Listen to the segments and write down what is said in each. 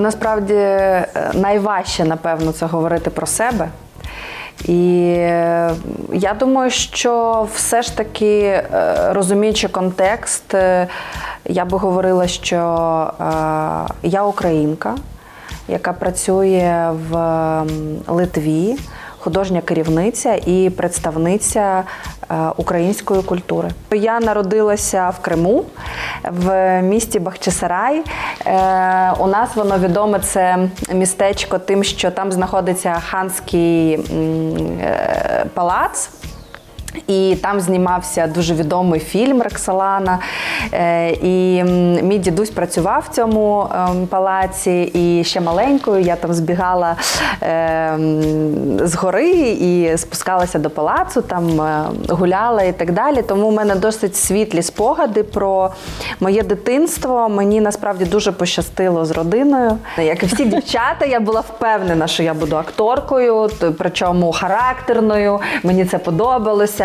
насправді е, найважче, напевно, це говорити про себе. І е, я думаю, що все ж таки, е, розуміючи контекст, я би говорила, що я українка, яка працює в Литві, художня керівниця і представниця української культури. Я народилася в Криму, в місті Бахчисарай. Е, У нас воно відоме це містечко тим, що там знаходиться ханський е, палац. І там знімався дуже відомий фільм Роксолана. Е, І мій дідусь працював в цьому ем, палаці. І ще маленькою я там збігала е, з гори і спускалася до палацу, там е, гуляла і так далі. Тому в мене досить світлі спогади про моє дитинство. Мені насправді дуже пощастило з родиною. Як і всі дівчата, я була впевнена, що я буду акторкою, причому характерною. Мені це подобалося.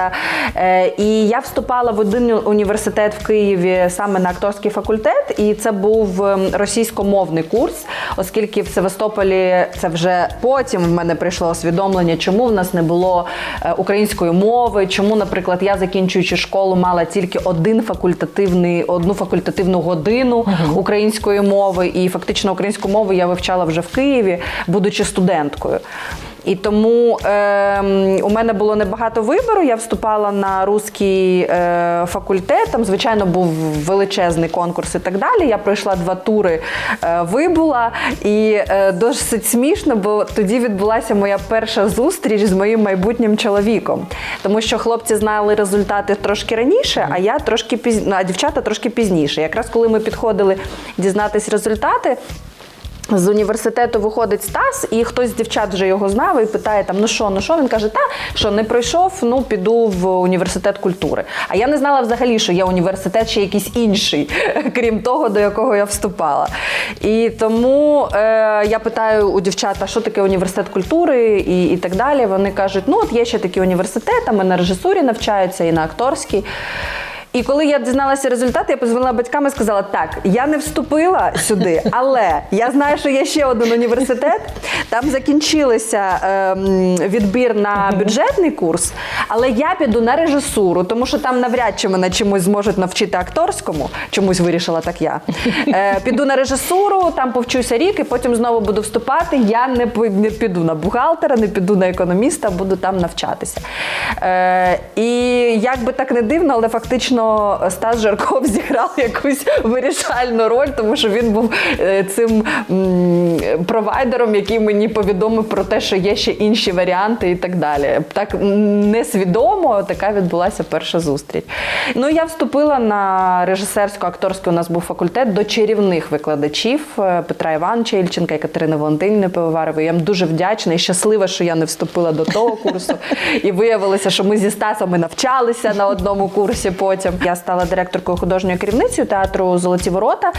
Е, І я вступала в один університет в Києві саме на акторський факультет, і це був ем, російськомовний курс, оскільки в Севастополі це вже потім в мене прийшло усвідомлення, чому в нас не було е, української мови, чому, наприклад, я закінчуючи школу, мала тільки один факультативний, одну факультативну годину української мови, і фактично українську мову я вивчала вже в Києві, будучи студенткою. І тому е, у мене було небагато вибору. Я вступала на русський е, факультет. Там, звичайно, був величезний конкурс і так далі. Я пройшла два тури, е, вибула. І е, досить смішно, бо тоді відбулася моя перша зустріч з моїм майбутнім чоловіком. Тому що хлопці знали результати трошки раніше, а я трошки пізніше, а дівчата трошки пізніше. Якраз коли ми підходили дізнатись результати. З університету виходить Стас, і хтось з дівчат вже його знав і питає там: ну що, ну що? Він каже, та що не пройшов, ну піду в університет культури. А я не знала взагалі, що є університет ще якийсь інший, крім того, до якого я вступала. І тому е, я питаю у дівчат, що таке університет культури і, і так далі. Вони кажуть, ну от є ще такі університети, ми на режисурі навчаються і на акторській. І коли я дізналася результати, я позвонила батькам і сказала: так, я не вступила сюди, але я знаю, що є ще один університет. Там закінчилися ем, відбір на бюджетний курс, але я піду на режисуру, тому що там навряд чи мене чомусь зможуть навчити акторському. Чомусь вирішила так я. Е, піду на режисуру, там повчуся рік, і потім знову буду вступати. Я не, не піду на бухгалтера, не піду на економіста, буду там навчатися. Е, і як би так не дивно, але фактично Стас Жарков зіграв якусь вирішальну роль, тому що він був е, цим провайдером, який мені повідомив про те, що є ще інші варіанти і так далі. Так несвідомо така відбулася перша зустріч. Ну я вступила на режисерсько-акторський у нас був факультет до чарівних викладачів е, Петра Івановича Ільченка і Катерини Валентинівни Пивоварової. Я їм дуже вдячна і щаслива, що я не вступила до того курсу. І виявилося, що ми зі Стасом навчалися на одному курсі потім. Я стала директоркою художньою керівницею театру Золоті ворота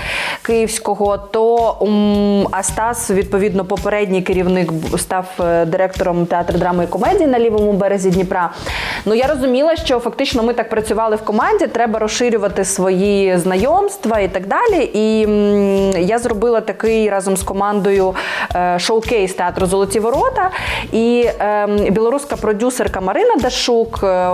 Київського. То ум, Астас, відповідно, попередній керівник став е, директором театру драми і комедії на лівому березі Дніпра. Ну я розуміла, що фактично ми так працювали в команді. Треба розширювати свої знайомства і так далі. І я зробила такий разом з командою е, шоукейс театру Золоті ворота. І е, білоруська продюсерка Марина Дашук е,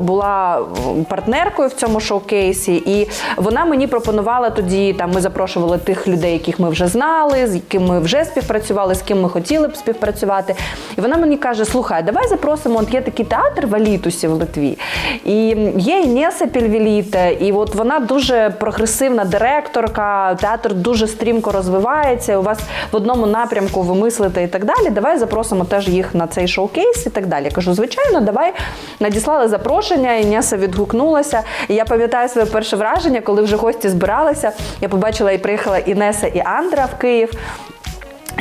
була партнеркою в цьому шоукейсі, і вона мені пропонувала тоді. Там ми запрошували тих людей, яких ми вже знали, з якими ми вже співпрацювали, з ким ми хотіли б співпрацювати. І вона мені каже: Слухай, давай запросимо. От є такий театр в Алітусі в Литві, і є Інеса Пільвіліте, і от вона дуже прогресивна директорка. Театр дуже стрімко розвивається. У вас в одному напрямку ви мислите і так далі. Давай запросимо теж їх на цей шоукейс і так далі. Я кажу, звичайно, давай надіслали запрошення. Інеса відгукнулася. І я пам'ятаю своє перше враження, коли вже гості збиралися. Я побачила і приїхала Інеса і Андра в Київ.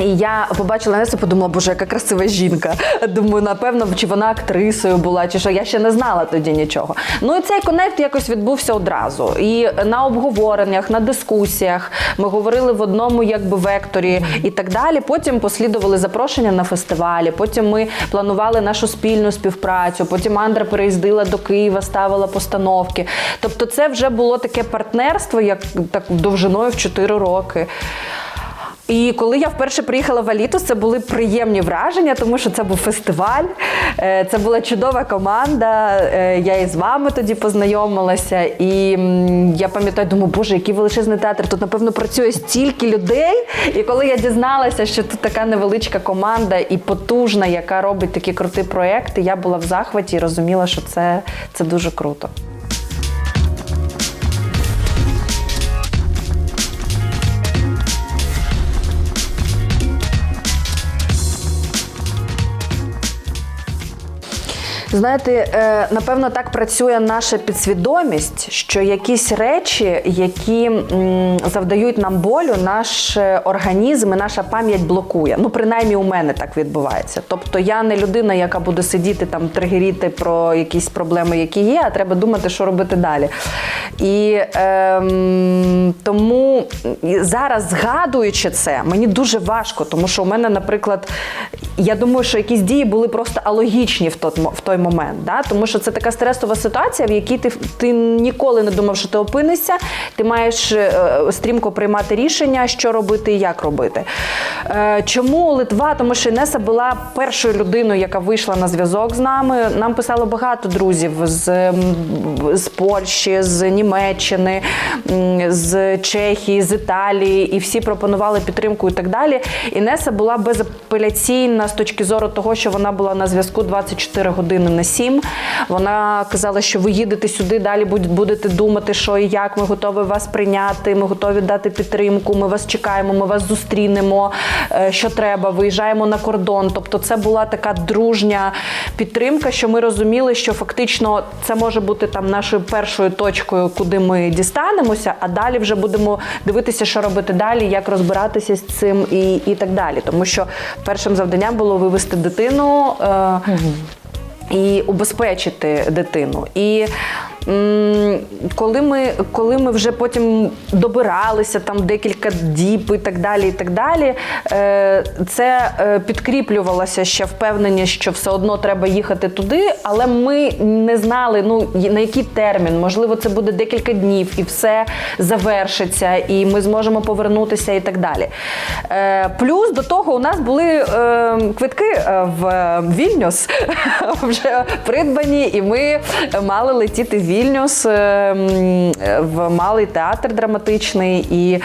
І я побачила Несу, подумала, боже, яка красива жінка. Думаю, напевно, чи вона актрисою була, чи що. Я ще не знала тоді нічого. Ну і цей конект якось відбувся одразу. І на обговореннях, на дискусіях ми говорили в одному якби векторі і так далі. Потім послідували запрошення на фестивалі. Потім ми планували нашу спільну співпрацю. Потім Андра переїздила до Києва, ставила постановки. Тобто, це вже було таке партнерство, як так довжиною в 4 роки. І коли я вперше приїхала в Алітус, це були приємні враження, тому що це був фестиваль, е, це була чудова команда. е, Я і з вами тоді познайомилася. І я пам'ятаю, думаю, боже, який величезний театр. Тут, напевно, працює стільки людей. І коли я дізналася, що тут така невеличка команда і потужна, яка робить такі круті проекти, я була в захваті і розуміла, що це, це дуже круто. Знаєте, е, напевно, так працює наша підсвідомість, що якісь речі, які завдають нам болю, наш е, організм і наша пам'ять блокує. Ну, принаймні, у мене так відбувається. Тобто я не людина, яка буде сидіти там тригеріти про якісь проблеми, які є, а треба думати, що робити далі. І ем, тому зараз, згадуючи це, мені дуже важко, тому що у мене, наприклад, я думаю, що якісь дії були просто алогічні в той, той момент. Да? Тому що це така стресова ситуація, в якій ти, ти ніколи не думав, що ти опинишся. Ти маєш е, стрімко приймати рішення, що робити і як робити. Е, чому Литва? Тому що Інеса була першою людиною, яка вийшла на зв'язок з нами. Нам писало багато друзів з, з Польщі, з Німеччини, з Чехії, з Італії, і всі пропонували підтримку і так далі. Інеса була безапеляційна з точки зору того, що вона була на зв'язку 24 години на 7. Вона казала, що ви їдете сюди, далі будете думати, що і як. Ми готові вас прийняти, ми готові дати підтримку. Ми вас чекаємо, ми вас зустрінемо. е, Що треба, виїжджаємо на кордон. Тобто, це була така дружня підтримка, що ми розуміли, що фактично це може бути там нашою першою точкою, куди ми дістанемося, а далі вже будемо дивитися, що робити далі, як розбиратися з цим і, і так далі. Тому що першим завданням було вивести дитину. Е, і убезпечити дитину. І коли ми, коли ми вже потім добиралися там декілька діб і так далі, і так далі, е, це е, підкріплювалося ще впевнення, що все одно треба їхати туди, але ми не знали, ну на який термін. Можливо, це буде декілька днів, і все завершиться, і ми зможемо повернутися і так далі. Е, плюс до того у нас були квитки в Вільнюс вже придбані, і ми мали летіти в Вільнюс е, в малий театр драматичний. І е,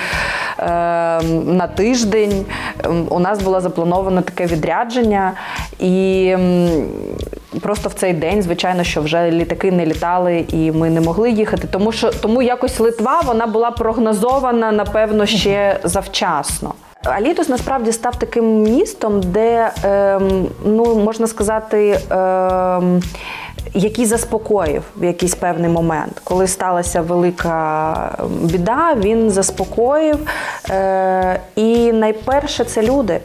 на тиждень у нас було заплановано таке відрядження. І просто в цей день, звичайно, що вже літаки не літали, і ми не могли їхати. Тому що тому якось Литва вона була прогнозована, напевно, ще завчасно. Алітус насправді став таким містом, де ем, ну можна сказати. Ем, який заспокоїв в якийсь певний момент, коли сталася велика біда, він заспокоїв. Е, і найперше це люди,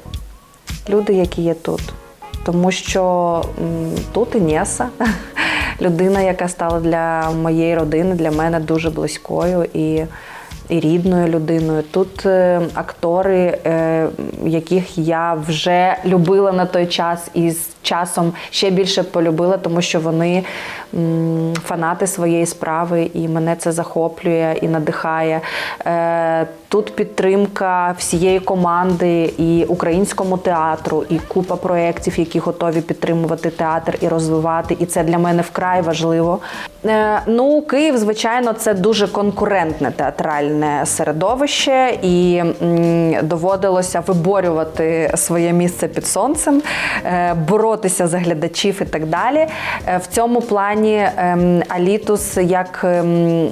люди, які є тут. Тому що тут Інеса, людина, яка стала для моєї родини, для мене дуже близькою і, і рідною людиною. Тут е, актори, е, яких я вже любила на той час і з часом ще більше полюбила, тому що вони фанати своєї справи, і мене це захоплює і надихає. Е, Тут підтримка всієї команди і українському театру, і купа проєктів, які готові підтримувати театр і розвивати. І це для мене вкрай важливо. Ну, Київ, звичайно, це дуже конкурентне театральне середовище, і доводилося виборювати своє місце під сонцем, е, боротися за глядачів і так далі. Е, В цьому плані ем, Алітус як ем,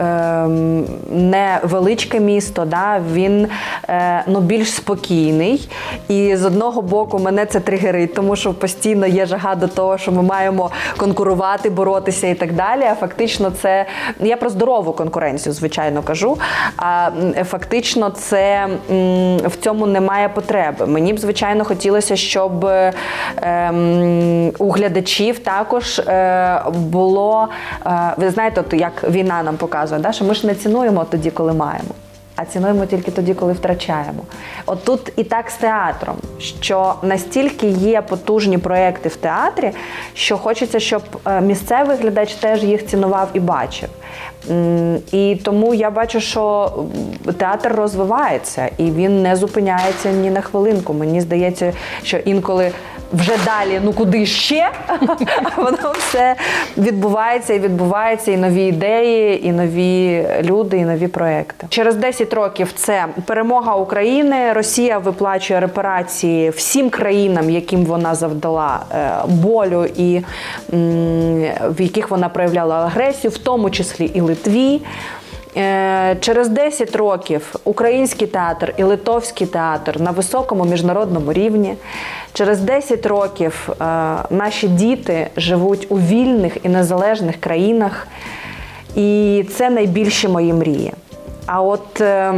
ем, невеличке місто, він е, ну, більш спокійний. І з одного боку мене це тригерить, тому що постійно є жага до того, що ми маємо конкурувати, боротися і так далі. А фактично, це я про здорову конкуренцію, звичайно, кажу. А фактично, це в цьому немає потреби. Мені б, звичайно, хотілося, щоб ем, у глядачів також е, було. Е, ви знаєте, от як війна нам показує, що ми ж не цінуємо тоді, коли маємо. А цінуємо тільки тоді, коли втрачаємо. От тут і так з театром, що настільки є потужні проекти в театрі, що хочеться, щоб е, місцевий глядач теж їх цінував і бачив. І тому я бачу, що театр розвивається і він не зупиняється ні на хвилинку. Мені здається, що інколи вже далі, ну куди ще, воно все відбувається і відбувається, і нові ідеї, і нові люди, і нові проекти. Через 10 років це перемога України. Росія виплачує репарації всім країнам, яким вона завдала е, болю, і в яких вона проявляла агресію, в тому числі і Литві. Е, Через 10 років український театр і литовський театр на високому міжнародному рівні. Через 10 років е, наші діти живуть у вільних і незалежних країнах. І це найбільші мої мрії. А от е,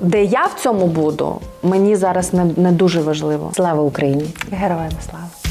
де я в цьому буду, мені зараз не, не дуже важливо. Слава Україні! Героям слава!